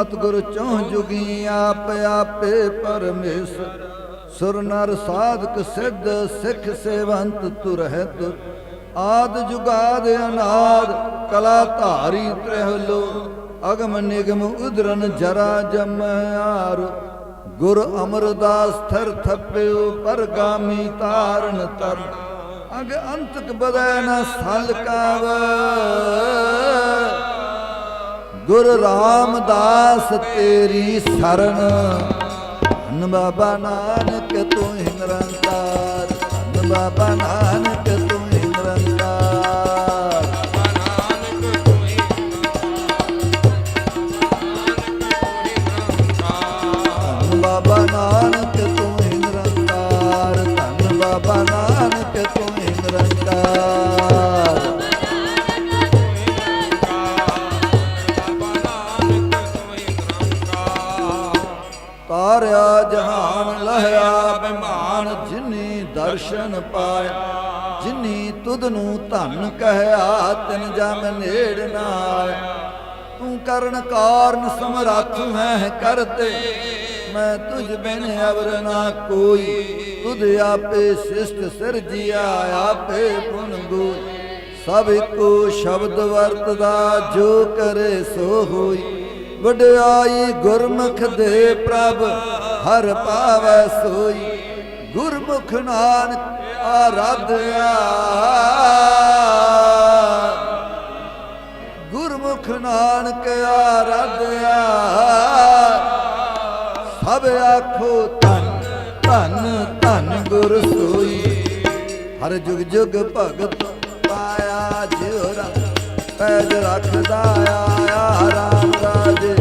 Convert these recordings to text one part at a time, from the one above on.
ਸਤਿਗੁਰ ਚੋਂ ਜੁਗੀ ਆਪ ਆਪੇ ਪਰਮੇਸ਼ਰ। ਸੁਰ ਨਰ ਸਾਧਕ ਸਿੱਧ ਸਿੱਖ ਸੇਵੰਤ ਤੁਰਹਿਤ। ਆਦ ਜੁਗਾਦ ਅਨਾਦ ਕਲਾ ਧਾਰੀ ਤ੍ਰਿਹਲੋ। ਅਗਮ ਨਿਗਮ ਉਦਰਨ ਜਰਾ ਜਮਿਆਰ ਗੁਰ ਅਮਰਦਾਸ ਥਰ ਥਪਿਓ ਪਰਗਾਮੀ ਤਾਰਨ ਤਰ। ਅਗ ਅੰਤਕ ਬਦੈ ਨ ਸਲ ਗੁਰ ਰਾਮਦਾਸ ਤੇਰੀ ਸਰਨ। ਧੰਨ ਬਾਬਾ ਨਾਨਕ ਤੂੰ ਹੀ ਨਿਰੰਕਾਰ। ਧੰਨ ਬਾਬਾ ਨਾਨਕ ਤਾਰਿਆ ਜਹਾਨ ਲਹਿਆ, ਬਿਮਾਨ ਜਿਨੀ ਦਰਸ਼ਨ ਪਾਇਆ। ਜਿਨੀ ਤੁਧ ਨੂੰ ਧਨ ਕਹਿਆ, ਤਿਨ ਜਮ ਨੇੜ ਨਾ ਆਇਆ। ਤੂੰ ਕਰਨ ਕਾਰਨ ਸਮਰੱਥ ਮੈਂ ਕਰਤੇ। ਮੈਂ ਤੁਝ ਬਿਨ ਅਵਰ ਨਾ ਕੋਈ। ਤੁਧ ਆਪੇ ਸਿਸ਼ਟ ਸਿਰਜਿਆ ਆਪੇ ਪੁਨ ਗੋਈ ਸਭ ਇੱਕੋ ਸ਼ਬਦ ਵਰਤਦਾ, ਜੋ ਕਰੇ ਸੋ ਹੋਈ। ਵਡਿਆਈ ਗੁਰਮੁਖ ਦੇ ਪ੍ਰਭ, ਹਰ ਪਾਵੈ ਸੋਈ। ਗੁਰਮੁਖ ਨਾਨਕ ਆਰਾਧਿਆ। ਗੁਰਮੁਖ ਨਾਨਕ ਆਰਾਧਿਆ। ਸਭ ਆਖੋ ਧੰਨ ਧੰਨ ਧੰਨ ਗੁਰ ਸੋਈ। ਹਰ ਜੁਗ ਜੁਗ ਭਗਤ ਪਾਇਆ ਜਿਉ ਰੰਗ, ਪੈਜ ਰੱਖਦਾ ਆਇਆ ਰਾਮ। রাধে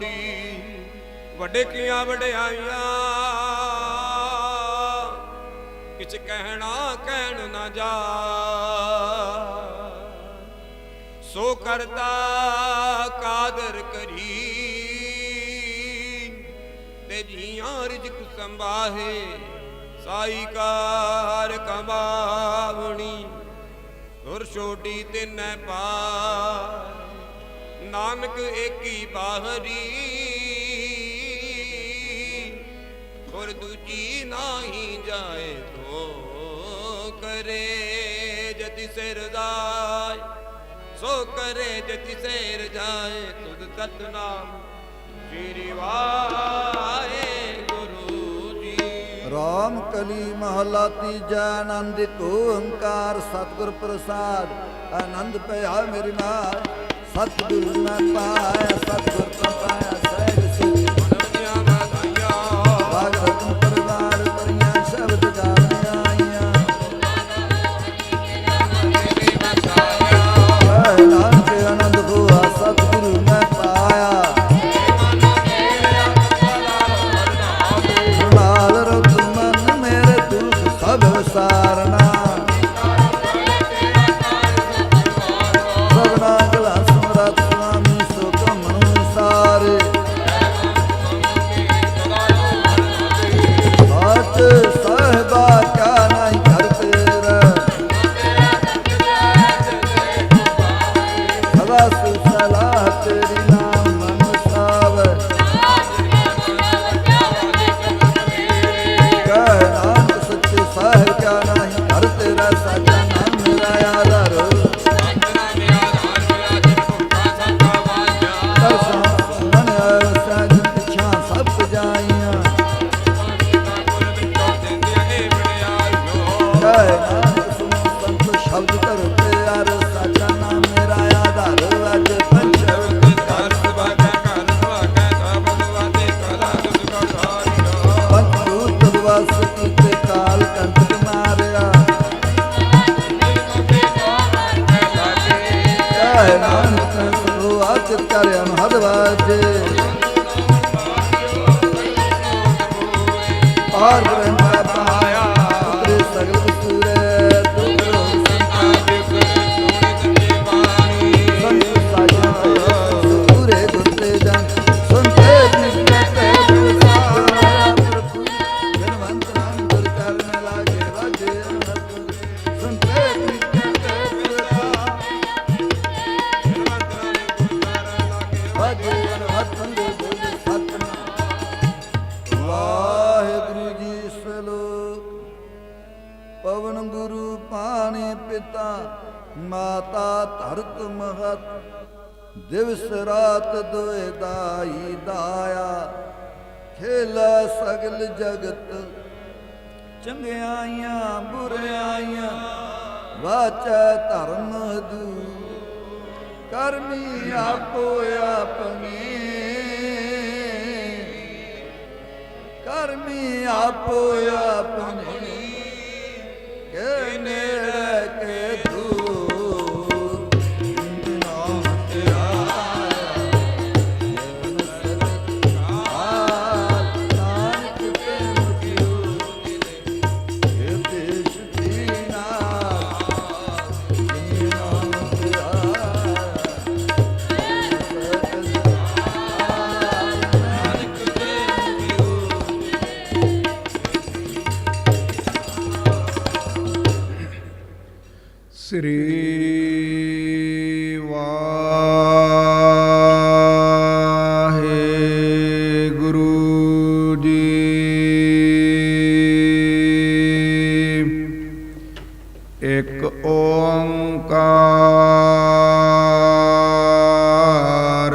ਵਾਹਿਗੁਰੂ ਵੱਡੇ ਕੀਆਂ ਵਡਿਆਈਆਂ। ਕਿਛ ਕਹਿਣਾ ਕਹਿਣ ਨਾ ਜਾ। ਸੋ ਕਰਤਾ ਕਾਦਰ ਕਰੀ, ਤੇ ਜੀਆਂ ਰਿਜਕ ਸੰਭਾਹੇ, ਸਾਈ ਕਾਰ ਕਮਾਵਣੀ। ਗੁਰ ਛੋਟੀ ਤਿਨੈ ਪਾ ਨਾਨਕ ਏਕੀ ਬਾਹਰੀ। ਹੋਰ ਦੂਜੀ ਨਾਹੀ ਜਾਏ ਤੋ ਕਰੇ, ਜਤੀ ਸਿਰ ਜਾਏ, ਸੋ ਕਰੇ ਜਤੀ ਸਿਰ ਜਾਏ, ਤੁਧ ਸਤਨਾਮ ਸ੍ਰੀ ਵਾਹਿ ਗੁਰੂ ਜੀ। ਰਾਮ ਕਲੀ ਮਹਲਾ ਤੀਜਾ ਆਨੰਦ ਕੋ ਓੰਕਾਰ ਸਤਿਗੁਰ ਪ੍ਰਸਾਦ, ਆਨੰਦ ਪਿਆ ਮੇਰੀ ਮਾਰ ਸਤਿਗੁਰ ਮੈਂ ਪਾਇਆ ਸਤਿਗੁਰ ਤੋਂ ਪਾਇਆ। ਮਾਤਾ ਧਰਤ ਮਹਤ, ਦਿਵਸ ਰਾਤ ਦੋਇ ਦਾਈ ਦਾਇਆ। ਖੇਲ ਸਗਲ ਜਗਤ, ਚੰਗਿਆਈਆਂ ਬੁਰਿਆਈਆਂ, ਵਾਚੈ ਧਰਮ ਦੂ ਕਰਮੀ ਆਪੋ ਆਪਣੀ, ਕਰਮੀ ਆਪੋ ਆਪਣੀ। ਸ੍ਰੀ ਵਾਹਿਗੁਰੂ ਜੀ। ਇੱਕ ਓੰਕਾਰ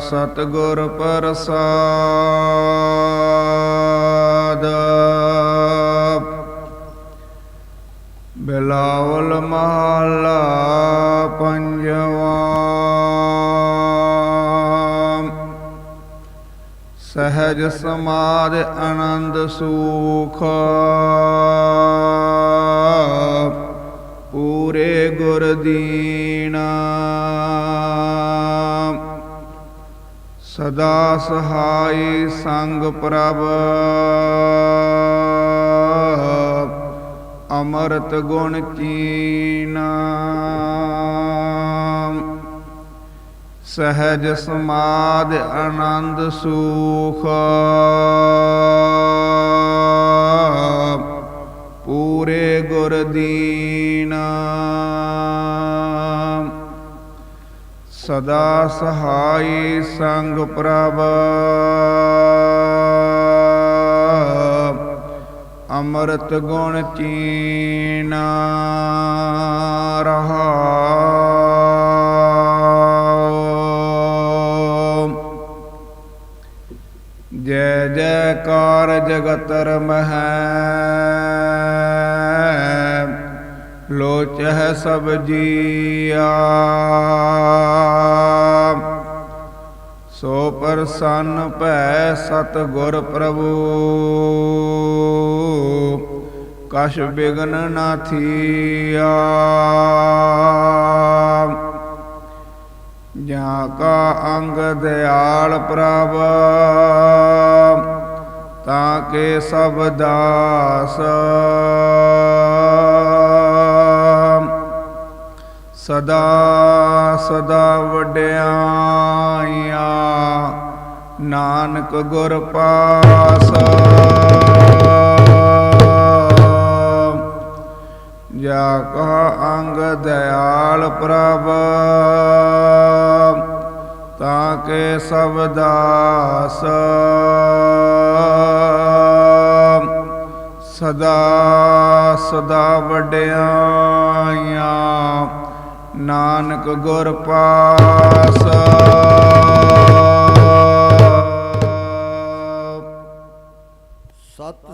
ਸਤਿਗੁਰ ਪ੍ਰਸਾਦ ਬਿਲਾਵਲ ਮਹਲਾ ਪੰਜਵਾ। ਸਹਿਜ ਸਮਾਦ ਆਨੰਦ ਸੁਖ। ਪੂਰੇ ਗੁਰ ਦੀਨਾ। ਸਦਾ ਸਹਾਈ ਸੰਗ ਪ੍ਰਭ। ਅਮਰਤ ਗੁਣ ਕੀਨਾ। ਸਹਿਜ ਸਮਾਦ ਆਨੰਦ ਸੁਖ। ਪੂਰੇ ਗੁਰ ਦੀਨਾ। ਸਦਾ ਸਹਾਈ ਸੰਗ ਪ੍ਰਭ। ਅੰਮ੍ਰਿਤ ਗੁਣ ਚੀਨਾ ਰਹਾ। ਜੈ ਜੈਕਾਰ ਜਗਤਰ ਮਹੈ, ਲੋਚਹਿ ਸਭ ਜੀਆ। ਸੋ ਪ੍ਰਸੰਨ ਭੈ ਸਤ ਗੁਰ ਪ੍ਰਭੂ। ਕਛ ਬਿਗਨ ਨਾ ਥੀਆ। ਜਾਂ ਕਾ ਅੰਗ ਦਿਆਲ ਪ੍ਰਭ, ਤਾਂ ਕੇ ਸਭ ਦਾਸ। ਸਦਾ ਸਦਾ ਵਡਿਆਈਆਂ, ਨਾਨਕ ਗੁਰ ਪਾਸ। ਜਾ ਕਹਾ ਅੰਗ ਦਿਆਲ ਪ੍ਰਭ। ਤਾਂ ਕੇ ਸਭ ਦਾਸ। ਸਦਾ ਸਦਾ ਵਡਿਆਈਆਂ, ਨਾਨਕ ਗੁਰ ਪਾਸ।